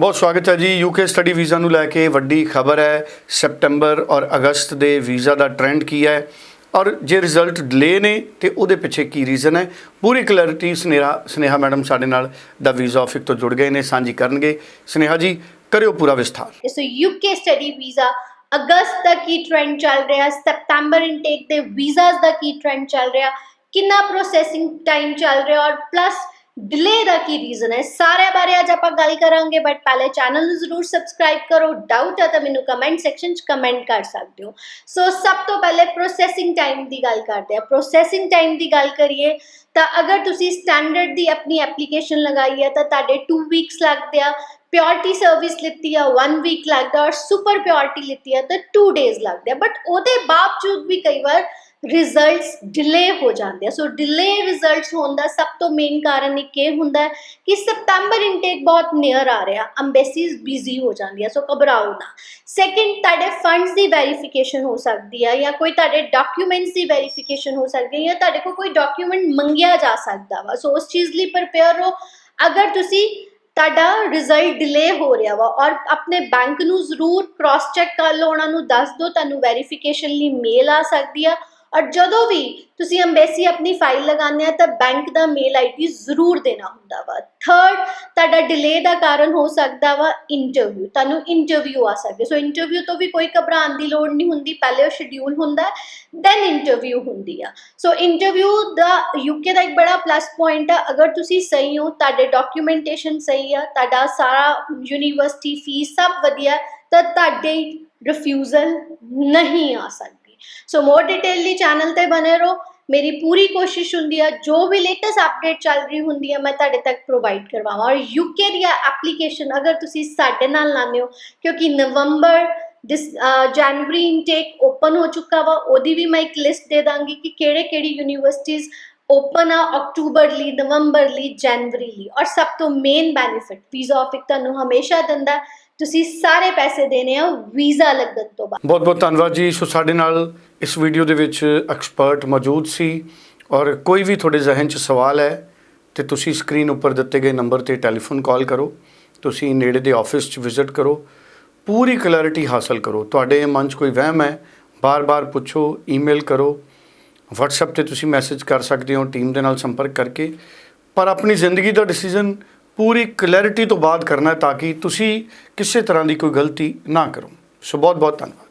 ਬਹੁਤ ਸਵਾਗਤ ਹੈ ਜੀ। ਯੂਕੇ ਸਟੱਡੀ ਵੀਜ਼ਾ ਨੂੰ ਲੈ ਕੇ ਵੱਡੀ ਖਬਰ ਹੈ। ਸੈਪਟੈਂਬਰ ਔਰ ਅਗਸਤ ਦੇ ਵੀਜ਼ਾ ਦਾ ਟ੍ਰੈਂਡ ਕੀ ਹੈ? ਔਰ ਜੇ ਰਿਜ਼ਲਟ ਡਿਲੇ ਨੇ, ਤੇ ਉਹਦੇ ਪਿੱਛੇ ਕੀ ਰੀਜ਼ਨ ਹੈ? ਪੂਰੀ ਕਲੈਰਿਟੀ ਸਨੇਹਾ ਸਨੇਹਾ ਮੈਡਮ ਸਾਡੇ ਨਾਲ ਦਾ ਵੀਜ਼ਾ ਆਫਿਸ ਤੋਂ ਜੁੜ ਗਏ ਨੇ, ਸਾਂਝੀ ਕਰਨਗੇ। ਸਨੇਹਾ ਜੀ, ਕਰਿਓ ਪੂਰਾ ਵਿਸਥਾਰ। ਸੋ ਯੂਕੇ ਸਟੱਡੀ ਵੀਜ਼ਾ ਅਗਸਤ ਦਾ ਕੀ ਟ੍ਰੈਂਡ ਚੱਲ ਰਿਹਾ? ਸਤੰਬਰ ਇਨਟੇਕ ਦੇ ਵੀਜ਼ਾਸ ਦਾ ਕੀ ਟ੍ਰੈਂਡ ਚੱਲ ਰਿਹਾ? ਕਿੰਨਾ ਪ੍ਰੋਸੈਸਿੰਗ ਟਾਈਮ ਚੱਲ ਰਿਹਾ? ਔਰ ਪਲੱਸ ਡਿਲੇ ਦਾ ਕੀ ਰੀਜ਼ਨ ਹੈ? ਸਾਰੇ ਬਾਰੇ ਅੱਜ ਆਪਾਂ ਗੱਲ ਕਰਾਂਗੇ ਬਟ ਪਹਿਲੇ ਚੈਨਲ ਨੂੰ ਜ਼ਰੂਰ ਸਬਸਕ੍ਰਾਈਬ ਕਰੋ। ਡਾਊਟ ਹੈ ਤਾਂ ਮੈਨੂੰ ਕਮੈਂਟ ਸੈਕਸ਼ਨ 'ਚ ਕਮੈਂਟ ਕਰ ਸਕਦੇ ਹੋ। ਸੋ ਸਭ ਤੋਂ ਪਹਿਲੇ ਪ੍ਰੋਸੈਸਿੰਗ ਟਾਈਮ ਦੀ ਗੱਲ ਕਰਦੇ ਆ ਪ੍ਰੋਸੈਸਿੰਗ ਟਾਈਮ ਦੀ ਗੱਲ ਕਰੀਏ, ਤਾਂ ਅਗਰ ਤੁਸੀਂ ਸਟੈਂਡਰਡ ਦੀ ਆਪਣੀ ਐਪਲੀਕੇਸ਼ਨ ਲਗਾਈ ਹੈ, ਤਾਂ ਤੁਹਾਡੇ 2 ਵੀਕਸ ਲੱਗਦੇ ਆ। ਪਿਓਰਟੀ ਸਰਵਿਸ ਲਿੱਤੀ ਆ 1 ਵੀਕ ਲੱਗਦਾ, ਔਰ ਸੁਪਰ ਪਿਓਰਟੀ ਲਿੱਤੀ ਆ, ਤਾਂ 2 ਡੇਜ਼ ਲੱਗਦੇ ਆ। ਬਟ ਉਹਦੇ ਬਾਵਜੂਦ ਵੀ ਕਈ ਵਾਰ ਰਿਜ਼ਲਟਸ ਡਿਲੇ ਹੋ ਜਾਂਦੇ ਆ। ਸੋ ਡਿਲੇ ਰਿਜ਼ਲਟਸ ਹੋਣ ਦਾ ਸਭ ਤੋਂ ਮੇਨ ਕਾਰਨ ਇੱਕ ਇਹ ਹੁੰਦਾ ਹੈ ਕਿ ਸਤੰਬਰ ਇਨਟੇਕ ਬਹੁਤ ਨੀਅਰ ਆ ਰਿਹਾ। ਅੰਬੈਸੀਜ਼ ਬਿਜ਼ੀ ਹੋ ਜਾਂਦੀਆਂ ਸੋ ਘਬਰਾਓ ਨਾ। ਸੈਕਿੰਡ ਤੁਹਾਡੇ ਫੰਡਸ ਦੀ ਵੈਰੀਫਿਕੇਸ਼ਨ ਹੋ ਸਕਦੀ ਆ ਜਾਂ ਕੋਈ ਤੁਹਾਡੇ ਡਾਕੂਮੈਂਟਸ ਦੀ ਵੈਰੀਫਿਕੇਸ਼ਨ ਹੋ ਸਕਦੀ ਹੈ ਜਾਂ ਤੁਹਾਡੇ ਕੋਲ ਕੋਈ ਡਾਕੂਮੈਂਟ ਮੰਗਿਆ ਜਾ ਸਕਦਾ ਵਾ। ਸੋ ਉਸ ਚੀਜ਼ ਲਈ ਪ੍ਰਪੇਅਰ ਰਹੋ। ਅਗਰ ਤੁਸੀਂ ਤੁਹਾਡਾ ਰਿਜ਼ਲਟ ਡਿਲੇ ਹੋ ਰਿਹਾ ਵਾ ਔਰ ਆਪਣੇ ਬੈਂਕ ਨੂੰ ਜ਼ਰੂਰ ਕ੍ਰਾਸ ਚੈੱਕ ਕਰ ਲਓ, ਉਹਨਾਂ ਨੂੰ ਦੱਸ ਦਿਓ, ਤੁਹਾਨੂੰ ਵੈਰੀਫਿਕੇਸ਼ਨ ਲਈ ਮੇਲ ਆ ਸਕਦੀ ਆ। ਔਰ ਜਦੋਂ ਵੀ ਤੁਸੀਂ ਅੰਬੈਸੀ ਆਪਣੀ ਫਾਈਲ ਲਗਾਉਂਦੇ ਆ, ਤਾਂ ਬੈਂਕ ਦਾ ਮੇਲ ਆਈਡੀ ਜ਼ਰੂਰ ਦੇਣਾ ਹੁੰਦਾ ਵਾ। ਥਰਡ ਤੁਹਾਡਾ ਡਿਲੇ ਦਾ ਕਾਰਨ ਹੋ ਸਕਦਾ ਵਾ ਇੰਟਰਵਿਊ ਤੁਹਾਨੂੰ ਇੰਟਰਵਿਊ ਆ ਸਕਦੇ। ਸੋ ਇੰਟਰਵਿਊ ਤੋਂ ਵੀ ਕੋਈ ਘਬਰਾਉਣ ਦੀ ਲੋੜ ਨਹੀਂ ਹੁੰਦੀ। ਪਹਿਲੇ ਉਹ ਸ਼ਡਿਊਲ ਹੁੰਦਾ ਦੈਨ ਇੰਟਰਵਿਊ ਹੁੰਦੀ ਆ। ਸੋ ਇੰਟਰਵਿਊ ਦਾ ਯੂਕੇ ਦਾ ਇੱਕ ਬੜਾ ਪਲੱਸ ਪੁਆਇੰਟ ਆ। ਅਗਰ ਤੁਸੀਂ ਸਹੀ ਹੋ, ਤੁਹਾਡੇ ਡਾਕੂਮੈਂਟੇਸ਼ਨ ਸਹੀ ਆ, ਤੁਹਾਡਾ ਸਾਰਾ ਯੂਨੀਵਰਸਿਟੀ ਫੀਸ ਸਭ ਵਧੀਆ, ਤਾਂ ਤੁਹਾਡੇ ਰਿਫਿਊਜ਼ਲ ਨਹੀਂ ਆ ਸਕਦੀ। ਸੋ ਮੋਰ ਡਿਟੇਲ ਲਈ ਚੈਨਲ ਤੇ ਬਨੇ ਰਹੋ। ਮੇਰੀ ਪੂਰੀ ਕੋਸ਼ਿਸ਼ ਹੁੰਦੀ ਹੈ ਜੋ ਵੀ ਲੇਟੈਸਟ ਅਪਡੇਟ ਚੱਲ ਰਹੀ ਹੁੰਦੀ ਹੈ ਮੈਂ ਤੁਹਾਡੇ ਤੱਕ ਪ੍ਰੋਵਾਈਡ ਕਰਵਾਵਾਂ। ਔਰ ਯੂਕੇ ਦੀ ਐਪਲੀਕੇਸ਼ਨ ਅਗਰ ਤੁਸੀਂ ਸਾਡੇ ਨਾਲ ਲਾਉਂਦੇ ਹੋ, ਕਿਉਂਕਿ ਨਵੰਬਰ, ਦਿਸ ਜਨਵਰੀ ਇਨਟੇਕ ਓਪਨ ਹੋ ਚੁੱਕਾ ਵਾ, ਉਹਦੀ ਵੀ ਮੈਂ ਇੱਕ ਲਿਸਟ ਦੇ ਦਾਂਗੀ ਕਿ ਕਿਹੜੇ ਕਿਹੜੀ ਯੂਨੀਵਰਸਿਟੀਜ਼ ਓਪਨ ਆ ਅਕਤੂਬਰ ਲਈ ਨਵੰਬਰ ਲਈ ਜਨਵਰੀ ਲਈ ਔਰ ਸਭ ਤੋਂ ਮੇਨ ਬੈਨੀਫਿਟ ਵੀਜ਼ਾ ਆਫਿਕ ਤੁਹਾਨੂੰ ਹਮੇਸ਼ਾ ਦਿੰਦਾ ਤੁਸੀਂ ਸਾਰੇ ਪੈਸੇ ਦੇਣੇ ਆ ਵੀਜ਼ਾ ਲੱਗਣ ਤੋਂ ਬਾਅਦ। ਬਹੁਤ ਬਹੁਤ ਧੰਨਵਾਦ ਜੀ। ਸੋ ਸਾਡੇ ਨਾਲ ਇਸ ਵੀਡੀਓ ਦੇ ਵਿੱਚ ਐਕਸਪਰਟ ਮੌਜੂਦ ਸੀ ਔਰ ਕੋਈ ਵੀ ਤੁਹਾਡੇ ਜ਼ਿਹਨ 'ਚ ਸਵਾਲ ਹੈ ਤੇ ਤੁਸੀਂ ਸਕਰੀਨ ਉੱਪਰ ਦਿੱਤੇ ਗਏ ਨੰਬਰ ਤੇ ਟੈਲੀਫੋਨ ਕਾਲ ਕਰੋ। ਤੁਸੀਂ ਨੇੜੇ ਦੇ ਆਫਿਸ 'ਚ ਵਿਜ਼ਿਟ ਕਰੋ। ਪੂਰੀ ਕਲੈਰਿਟੀ ਹਾਸਲ ਕਰੋ। ਤੁਹਾਡੇ ਮਨ 'ਚ ਕੋਈ ਵਹਿਮ ਹੈ, ਬਾਰ-ਬਾਰ ਪੁੱਛੋ, ਈਮੇਲ ਕਰੋ। WhatsApp ਤੇ ਤੁਸੀਂ ਮੈਸੇਜ ਕਰ ਸਕਦੇ ਹੋ, ਟੀਮ ਦੇ ਨਾਲ ਸੰਪਰਕ ਕਰਕੇ। ਪਰ ਆਪਣੀ ਜ਼ਿੰਦਗੀ ਦਾ ਡਿਸੀਜਨ ਪੂਰੀ ਕਲੈਰਿਟੀ ਤੋਂ ਬਾਅਦ ਕਰਨਾ ਤਾਂ ਕਿ ਤੁਸੀਂ ਕਿਸੇ ਤਰ੍ਹਾਂ ਦੀ ਕੋਈ ਗਲਤੀ ਨਾ ਕਰੋ। ਸੋ ਬਹੁਤ ਬਹੁਤ ਧੰਨਵਾਦ।